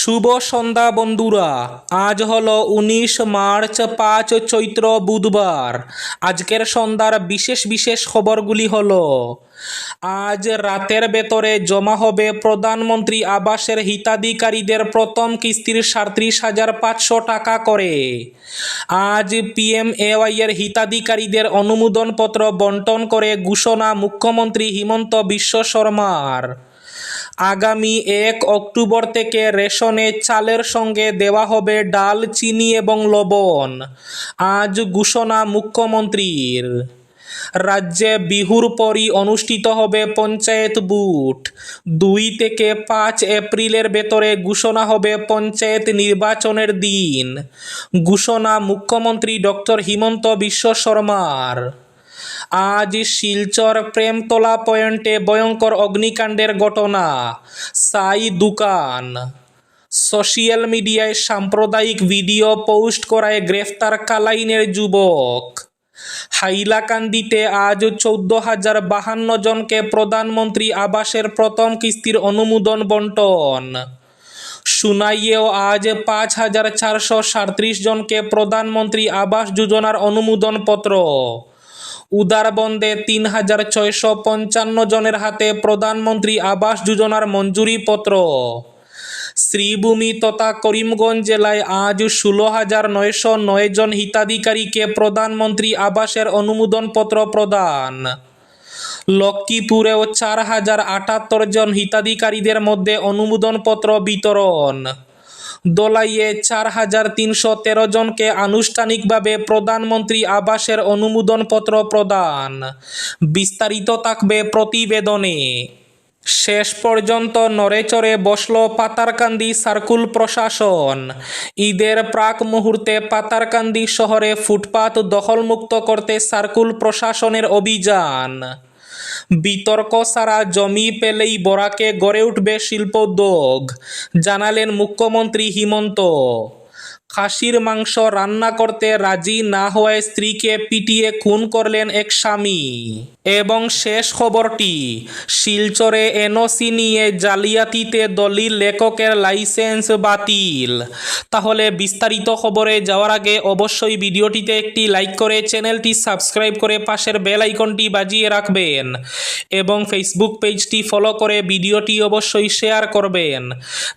শুভ সন্ধ্যা বন্ধুরা। আজ হলো উনিশ মার্চ পাঁচ চৈত্র বুধবার। আজকের সন্ধ্যার বিশেষ বিশেষ খবরগুলি হলো, আজ রাতের ভেতরে জমা হবে প্রধানমন্ত্রী আবাসের হিতাধিকারীদের প্রথম কিস্তির সাঁত্রিশ হাজার পাঁচশো টাকা করে। আজ পিএম এর হিতাধিকারীদের অনুমোদনপত্র বন্টন করে ঘোষণা মুখ্যমন্ত্রী হিমন্ত বিশ্ব শর্মার। আগামী এক অক্টোবর থেকে রেশনে চালের সঙ্গে দেওয়া হবে ডাল, চিনি এবং লবণ। আজ ঘোষণা মুখ্যমন্ত্রীর। রাজ্যে বিহুর পরই অনুষ্ঠিত হবে পঞ্চায়েত বুট। দুই থেকে পাঁচ এপ্রিলের ভেতরে ঘোষণা হবে পঞ্চায়েত নির্বাচনের দিন। ঘোষণা মুখ্যমন্ত্রী ডক্টর হিমন্ত বিশ্ব শর্মার। আজ শিলচর প্রেমতলা পয়েন্টে ভয়ঙ্কর অগ্নিকাণ্ডের ঘটনা। সাই দোকান। সোশিয়াল মিডিয়ায় সাম্প্রদায়িক ভিডিও পোস্ট করায় গ্রেফতার কালাইনের যুবক। হাইলাকান্দিতে আজ চৌদ্দ হাজার বাহান্ন জনকে প্রধানমন্ত্রী আবাসের প্রথম কিস্তির অনুমোদন বন্টন। সুনাইয়েও আজ পাঁচ হাজার চারশো সাঁত্রিশ জনকে প্রধানমন্ত্রী আবাস যোজনার অনুমোদন পত্র উদারবন্দে তিন হাজার ছয়শো পঞ্চান্ন জনের হাতে প্রধানমন্ত্রী আবাস যোজনার মঞ্জুরি পত্র। শ্রীভূমি তথা করিমগঞ্জ জেলায় আজ ষোলো হাজার নয়শো নয় জন হিতাধিকারীকে প্রধানমন্ত্রী আবাসের অনুমোদনপত্র প্রদান। লক্ষ্মীপুরেও চার হাজার আটাত্তর জন হিতাধিকারীদের মধ্যে অনুমোদনপত্র বিতরণ। দোলাইয়ে চার হাজার তিনশো তেরো জনকে আনুষ্ঠানিকভাবে প্রধানমন্ত্রী আবাসের অনুমোদনপত্র প্রদান। বিস্তারিত থাকবে প্রতিবেদনে। শেষ পর্যন্ত নড়েচড়ে বসল পাতারকান্দি সার্কুল প্রশাসন। ঈদের প্রাক মুহূর্তে পাতারকান্দি শহরে ফুটপাত দখলমুক্ত করতে সার্কুল প্রশাসনের অভিযান। বিতর্ক সারা জমি পেলেই বরাকে গড়ে উঠবে শিল্পোদ্যোগ জানালেন মুখ্যমন্ত্রী হিমন্ত খাসির মাংস রান্না করতে রাজি না হওয়ায় স্ত্রীকে পিটিয়ে খুন করলেন এক স্বামী। এবং শেষ খবরটি, শিলচরে এনওসি নিয়ে জালিয়াতিতে দলিল লেখকের লাইসেন্স বাতিল। তাহলে বিস্তারিত খবরে যাওয়ার আগে অবশ্যই ভিডিওটিতে একটি লাইক করে চ্যানেলটি সাবস্ক্রাইব করে পাশের বেল আইকনটি বাজিয়ে রাখবেন এবং ফেসবুক পেজটি ফলো করে ভিডিওটি অবশ্যই শেয়ার করবেন,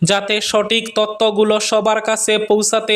যাতে সঠিক তথ্যগুলো সবার কাছে পৌঁছাতে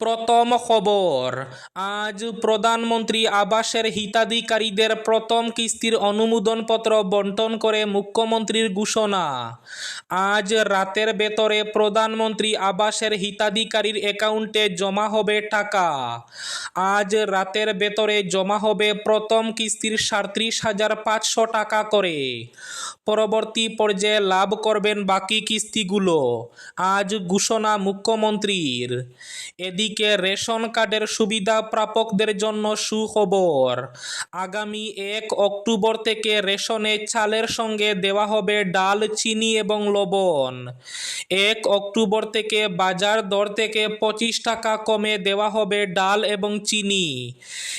প্রথম খবর। আজ প্রধানমন্ত্রী আবাসের হিতাধিকারীদের প্রথম কিস্তির অনুমোদনপত্র বন্টন করে মুখ্যমন্ত্রীর ঘোষণা। আজ রাতের ভেতরে প্রধানমন্ত্রী আবাসের হিতাধিকারীর অ্যাকাউন্টে জমা হবে টাকা। আজ রাতের ভেতরে জমা হবে প্রথম কিস্তির সাঁত্রিশ হাজার পাঁচশো টাকা করে। পরবর্তী পর্যায়ে লাভ করবেন বাকি কিস্তিগুলো। আজ ঘোষণা মুখ্যমন্ত্রীর। এদিকে রেশন কার্ডের সুবিধা প্রাপকদের জন্য সুখবর। আগামী এক অক্টোবর থেকে রেশনে চালের সঙ্গে দেওয়া হবে ডাল, চিনি এবং লবণ। এক অক্টোবর থেকে বাজার দর থেকে পঁচিশ টাকা কমে দেওয়া হবে ডাল এবং চিনি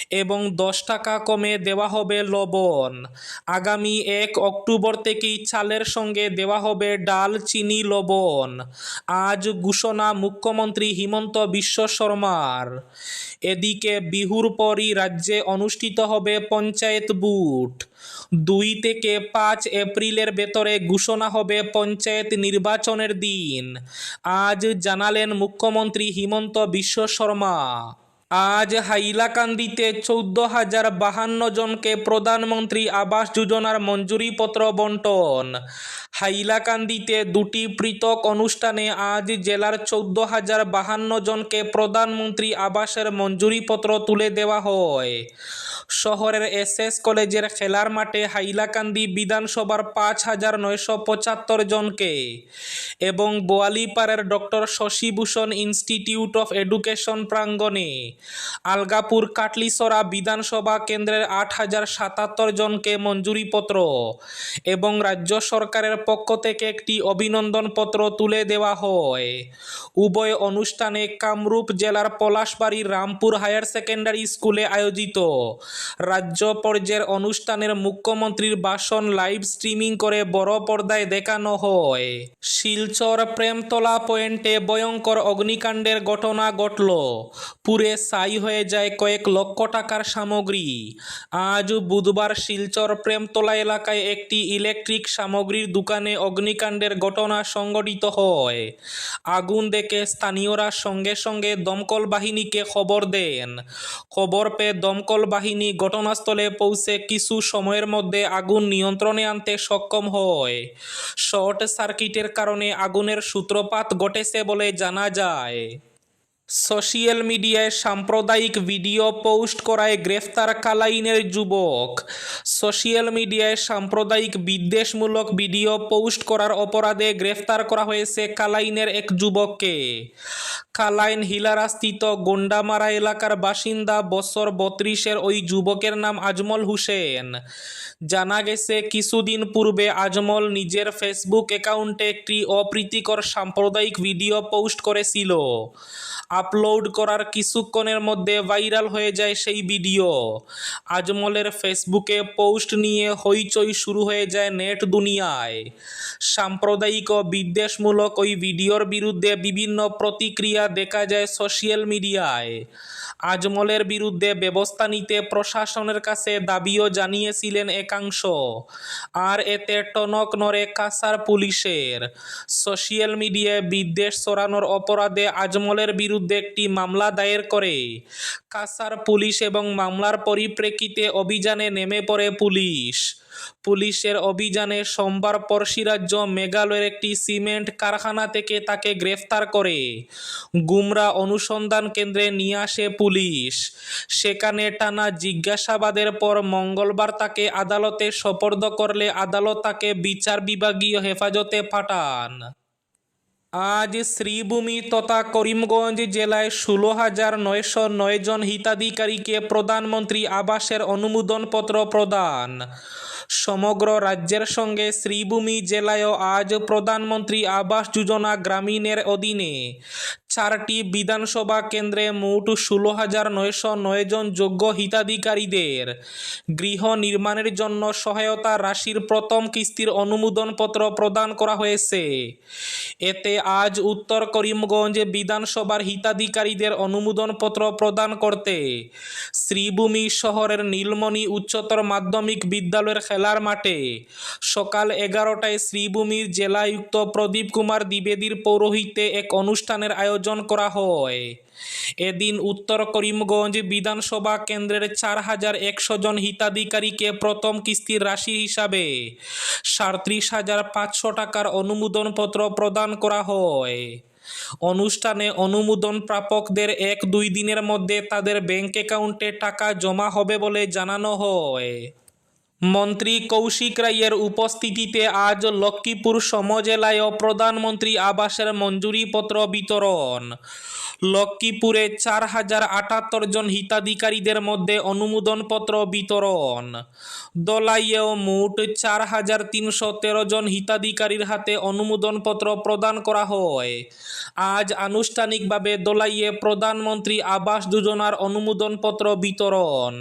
এবং দশ টাকা কমে দেওয়া হবে লবণ। আগামী এক অক্টোবর থেকেই চালের সঙ্গে দেওয়া হবে ডাল, চিনি, লবণ। আজ ঘোষণা মুখ্যমন্ত্রী হিমন্ত বিশ্ব শর্মার। এদিকে বিহুর পরই রাজ্যে অনুষ্ঠিত হবে পঞ্চায়েত বুট। দুই থেকে পাঁচ এপ্রিলের ভেতরে ঘোষণা হবে পঞ্চায়েত নির্বাচনের দিন। আজ জানালেন মুখ্যমন্ত্রী হিমন্ত বিশ্ব শর্মা। আজ হাইলাকান্দিতে চৌদ্দ হাজার বাহান্ন জনকে প্রধানমন্ত্রী আবাস যোজনার মঞ্জুরিপত্র বন্টন। হাইলাকান্দিতে দুটি পৃথক অনুষ্ঠানে আজ জেলার চৌদ্দ হাজার বাহান্ন জনকে প্রধানমন্ত্রী আবাসের মঞ্জুরিপত্র তুলে দেওয়া হয়। শহরের এসএস কলেজের খেলার মাঠে হাইলাকান্দি বিধানসভার পাঁচ হাজার নয়শো পঁচাত্তর জনকে এবং বোয়ালিপাড়ের doctor Shashibhushan institute of education প্রাঙ্গণে আলগাপুর কাটলিসরা বিধানসভা কেন্দ্রের আট হাজার সাতাত্তর জনকে মঞ্জুরিপত্র এবং রাজ্য সরকারের পক্ষ থেকে একটি অভিনন্দনপত্র তুলে দেওয়া হয়। উভয় অনুষ্ঠানে কামরূপ জেলার পলাশবাড়ির রামপুর হায়ার সেকেন্ডারি স্কুলে আয়োজিত রাজ্য পর্যায়ের অনুষ্ঠানের মুখ্যমন্ত্রীর ভাষণ লাইভ স্ট্রিমিং করে বড় পর্দায় দেখানো হয়। শিলচর প্রেমতলা পয়েন্টে ভয়ঙ্কর অগ্নিকাণ্ডের ঘটনা ঘটল। পুরে ছাই হয়ে যায় কয়েক লক্ষ টাকার সামগ্রী। আজ বুধবার শিলচর প্রেমতলা এলাকায় একটি ইলেকট্রিক সামগ্রীর দোকানে অগ্নিকাণ্ডের ঘটনা সংঘটিত হয়। আগুন দেখে স্থানীয়রা সঙ্গে সঙ্গে দমকল বাহিনীকে খবর দেন। খবর পেয়ে দমকল বাহিনী ঘটনাস্থলে পৌঁছে কিছু সময়ের মধ্যে আগুন নিয়ন্ত্রণে আনতে সক্ষম হয়। শর্ট সার্কিটের কারণে আগুনের সূত্রপাত ঘটেছে বলে জানা যায়। সোশিয়াল মিডিয়ায় সাম্প্রদায়িক ভিডিও পোস্ট করায় গ্রেফতার কালাইনের যুবক। সোশিয়াল মিডিয়ায় সাম্প্রদায়িক বিদ্বেষমূলক ভিডিও পোস্ট করার অপরাধে গ্রেফতার করা হয়েছে কালাইনের এক যুবককে। কালাইন হিলারাস্থিত গোন্ডামারা এলাকার বাসিন্দা বছর বত্রিশের ওই যুবকের নাম আজমল হুসেন। জানা গেছে, কিছুদিন পূর্বে আজমল নিজের ফেসবুক অ্যাকাউন্টে একটি অপ্রীতিকর সাম্প্রদায়িক ভিডিও পোস্ট করেছিল। আপলোড করার কিছুক্ষণের মধ্যে ভাইরাল হয়ে যায় সেই ভিডিও। আজমলের ফেসবুকে পোস্ট নিয়ে হইচই শুরু হয়ে যায় নেট দুনিয়ায়। সাম্প্রদায়িক ও বিদ্বেষমূলক ওই ভিডিওর বিরুদ্ধে বিভিন্ন প্রতিক্রিয়া দেখা যায় সোশ্যাল মিডিয়ায়। আজমলের বিরুদ্ধে ব্যবস্থা নিতে প্রশাসনের কাছে দাবিও জানিয়েছিলেন একাংশ। আর এতে টনক নড়ে কাসার পুলিশের। সোশ্যাল মিডিয়ায় বিদ্বেষ ছড়ানোর অপরাধে আজমলের বিরুদ্ধে একটি মামলা দায়ের করে। কাসার পুলিশ এবং মামলার পরিপ্রেক্ষিতে অভিযানে নেমে পড়ে পুলিশ। পুলিশের অভিযানে সোমবার পরশিরাজ্য মেঘালয়ের একটি সিমেন্ট কারখানা থেকে তাকে গ্রেফতার করে। গুমরা অনুসন্ধান কেন্দ্রে নিয়ে আসে পুলিশ। সেখানে টানা জিজ্ঞাসাবাদের পর মঙ্গলবার তাকে আদালতে সোপর্দ করলে আদালত তাকে বিচার বিভাগীয় হেফাজতে পাঠান। আজ শ্রীভূমি তথা করিমগঞ্জ জেলায় ষোলো হাজার নয়শো নয় জন হিতাধিকারীকে প্রধানমন্ত্রী আবাসের অনুমোদনপত্র প্রদান। সমগ্র রাজ্যের সঙ্গে শ্রীভূমি জেলায়ও আজ প্রধানমন্ত্রী আবাস যোজনা গ্রামীণের অধীনে চারটি বিধানসভা কেন্দ্রে মোট ষোলো হাজার নয়শো নয় জন যোগ্য হিতাধিকারীদের গৃহ নির্মাণের জন্য সহায়তা রাশির প্রথম কিস্তির অনুমোদনপত্র প্রদান করা হয়েছে। এতে আজ উত্তর করিমগঞ্জ বিধানসভার হিতাধিকারীদের অনুমোদনপত্র প্রদান করতে শ্রীভূমি শহরের নীলমণি উচ্চতর মাধ্যমিক বিদ্যালয়ের খেলার মাঠে। সকাল এগারোটায় শ্রীভূমির জেলায়ুক্ত প্রদীপ কুমার দ্বিবেদীর পৌরোহিত্যে এক অনুষ্ঠানের আয়োজন করা হয়। এদিন উত্তর করিমগঞ্জ বিধানসভা কেন্দ্রের চার হাজার একশো জন হিতাধিকারীকে প্রথম কিস্তির রাশি হিসাবে সাঁত্রিশ হাজার পাঁচশো টাকার অনুমোদনপত্র প্রদান করা হয়। অনুষ্ঠানে অনুমোদন প্রাপকদের এক দুই দিনের মধ্যে তাদের ব্যাংক অ্যাকাউন্টে টাকা জমা হবে বলে জানানো হয়। মন্ত্রী কৌশিক রায়ের উপস্থিতিতে আজ লক্ষ্মীপুর সমজেলায় প্রধানমন্ত্রী আবাসের মঞ্জুরিপত্র বিতরণ। লক্ষ্মীপুরে চার হাজার আটাত্তর জন হিতাধিকারীদের মধ্যে অনুমোদনপত্র বিতরণ। দলাইয়েও মোট চার হাজার তিনশো তেরো জন হিতাধিকারীর হাতে অনুমোদনপত্র প্রদান করা হয়। আজ আনুষ্ঠানিকভাবে দলাইয়ে প্রধানমন্ত্রী আবাস যোজনার অনুমোদনপত্র বিতরণ।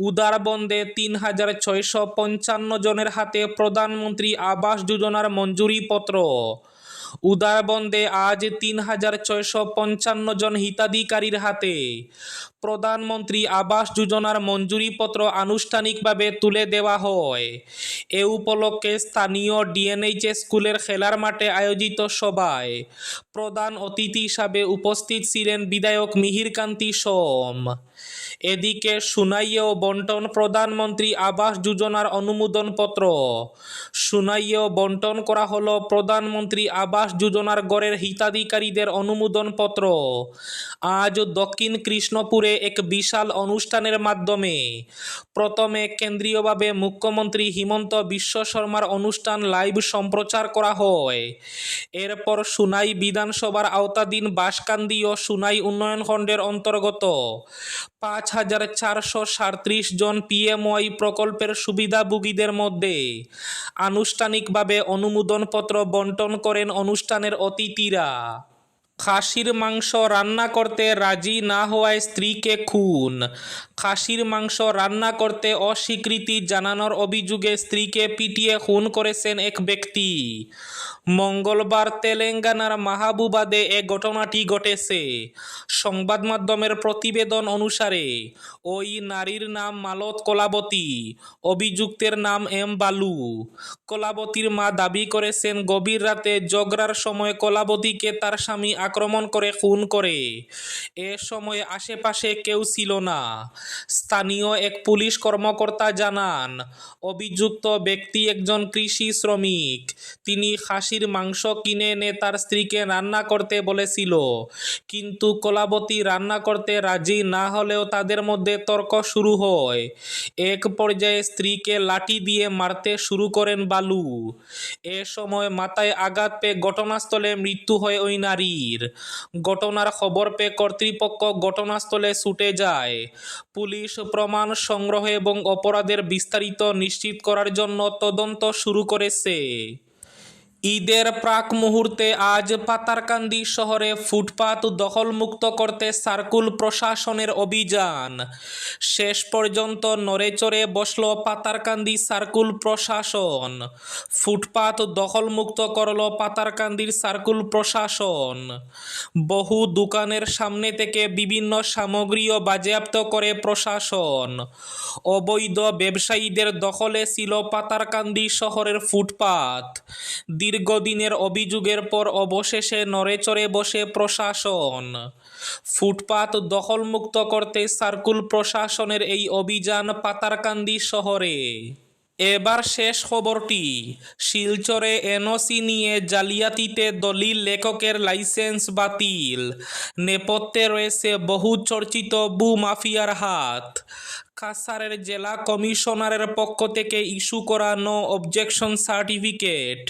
উদারবন্দে তিন হাজার ছয়শো পঞ্চান্ন জনের হাতে প্রধানমন্ত্রী আবাস যোজনার মঞ্জুরিপত্র উদারবন্দে আজ তিন হাজার ছয়শো পঞ্চান্ন জন হিতাধিকারীর হাতে প্রধানমন্ত্রী আবাস যোজনার মঞ্জুরিপত্র আনুষ্ঠানিকভাবে তুলে দেওয়া হয়। এ উপলক্ষে স্থানীয় ডিএনএইচএস স্কুলের খেলার মাঠে আয়োজিত সভায় প্রধান অতিথি হিসাবে উপস্থিত ছিলেন বিধায়ক মিহিরকান্তি সোম। এদিকে সুনাইয়েও বন্টন প্রধানমন্ত্রী আবাস যোজনার অনুমোদনপত্র। সুনাইয়েও বন্টন করা হলো প্রধানমন্ত্রী আবাস যোজনার গড়ের হিতাধিকারীদের অনুমোদনপত্র। আজ দক্ষিণ কৃষ্ণপুরে এক বিশাল অনুষ্ঠানের মাধ্যমে প্রথমে কেন্দ্রীয়ভাবে মুখ্যমন্ত্রী হিমন্ত বিশ্ব শর্মার অনুষ্ঠান লাইভ সম্প্রচার করা হয়। এরপর সুনাই বিধানসভার আওতাধীন বাঁশকান্দি ও সুনাই উন্নয়ন খণ্ডের অন্তর্গত পাঁচ হাজার চারশো সাঁত্রিশ জন পিএমওয়াই প্রকল্পের সুবিধাভোগীদের মধ্যে আনুষ্ঠানিকভাবে অনুমোদনপত্র বন্টন করেন অনুষ্ঠানের অতিথিরা। খাসির মাংস রান্না করতে রাজি না হওয়ায় স্ত্রীকে খুন। খাসির মাংস রান্না করতে অস্বীকৃতি জানানোর অভিযোগে স্ত্রীকে পিটিয়ে খুন করেছেন এক ব্যক্তি। মঙ্গলবার তেলেঙ্গানার মাহাবুবাদে এ ঘটনাটি ঘটেছে। সংবাদ মাধ্যমের প্রতিবেদন অনুসারে, ওই নারীর নাম মালত কলাবতী, অভিযুক্তের নাম এম বালু। কলাবতীর মা দাবি করেছেন, গভীর রাতে জগরার সময় কলাবতীকে তার স্বামী আক্রমণ করে খুন করে। এ সময় আশেপাশে কেউ ছিল না। স্থানীয় এক পুলিশ কর্মকর্তা জানান, অভিযুক্ত ব্যক্তি একজন কৃষি শ্রমিক। তিনি খাসির মাংস কিনে এনে তার স্ত্রীকে রান্না করতে বলেছিল। কিন্তু কলাবতী রান্না করতে রাজি না হলেও তাদের মধ্যে তর্ক শুরু হয়। এক পর্যায়ে স্ত্রীকে লাঠি দিয়ে মারতে শুরু করেন বালু। এ সময় মাথায় আঘাত পেয়ে ঘটনাস্থলে মৃত্যু হয় ওই নারীর। ঘটনার খবর পেয়ে কর্তৃপক্ষ ঘটনাস্থলে ছুটে যায়। পুলিশ প্রমাণ সংগ্রহ এবং অপরাধের বিস্তারিত নিশ্চিত করার জন্য তদন্ত শুরু করেছে। ঈদের প্রাক মুহূর্তে আজ পাতারকান্দি শহরে ফুটপাত দখলমুক্ত করতে সার্কুল প্রশাসনের অভিযান। শেষ পর্যন্ত নড়েচড়ে বসল পাতারকান্দি সার্কুল প্রশাসন। ফুটপাত দখলমুক্ত করল পাতারকান্দির সার্কুল প্রশাসন। বহু দোকানের সামনে থেকে বিভিন্ন সামগ্রীও বাজেয়াপ্ত করে প্রশাসন। অবৈধ ব্যবসায়ীদের দখলে ছিল পাতারকান্দি শহরের ফুটপাত। দীর্ঘদিনের অভিযোগের পর অবশেষে নড়েচড়ে বসে প্রশাসন। ফুটপাত দখলমুক্ত করতে সার্কুল প্রশাসনের এই অভিযান পাতারকান্দি শহরে। এবার শেষ খবরটি, শিলচরে এনওসি নিয়ে জালিয়াতিতে দলিল লেখকের লাইসেন্স বাতিল। নেপথ্যে রয়েছে বহু চর্চিত বু মাফিয়ার হাত। কাছাড়ের জেলা কমিশনারের পক্ষ থেকে ইস্যু করা নো অবজেকশন সার্টিফিকেট,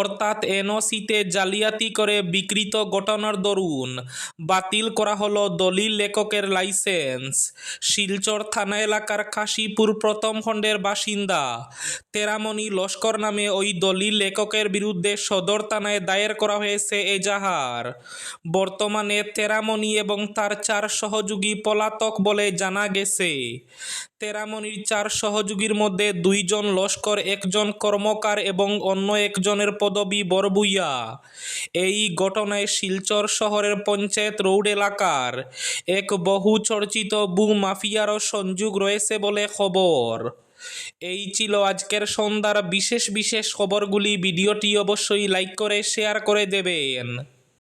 অর্থাৎ এনওসিতে জালিয়াতি করে বিকৃত ঘটনার দরুন বাতিল করা হলো দলিল লেখকের লাইসেন্স। শিলচর থানা এলাকার কাশীপুর প্রথম খণ্ডের বাসিন্দা তেরামণি লস্কর নামে ওই দলিল লেখকের বিরুদ্ধে সদর থানায় দায়ের করা হয়েছে এজাহার। বর্তমানে তেরামণি এবং তার চার সহযোগী পলাতক বলে জানা গেছে। তেরামণির চার সহযোগীর মধ্যে দুইজন লস্কর, একজন কর্মকার এবং অন্য একজনের পদবি বরবুইয়া। এই ঘটনায় শিলচর শহরের পঞ্চায়েত রোড এলাকার এক বহু চর্চিত বু মাফিয়ারও সংযোগ রয়েছে বলে খবর। এই ছিল আজকের সন্ধ্যার বিশেষ বিশেষ খবরগুলি। ভিডিওটি অবশ্যই লাইক করে, শেয়ার করে দেবেন।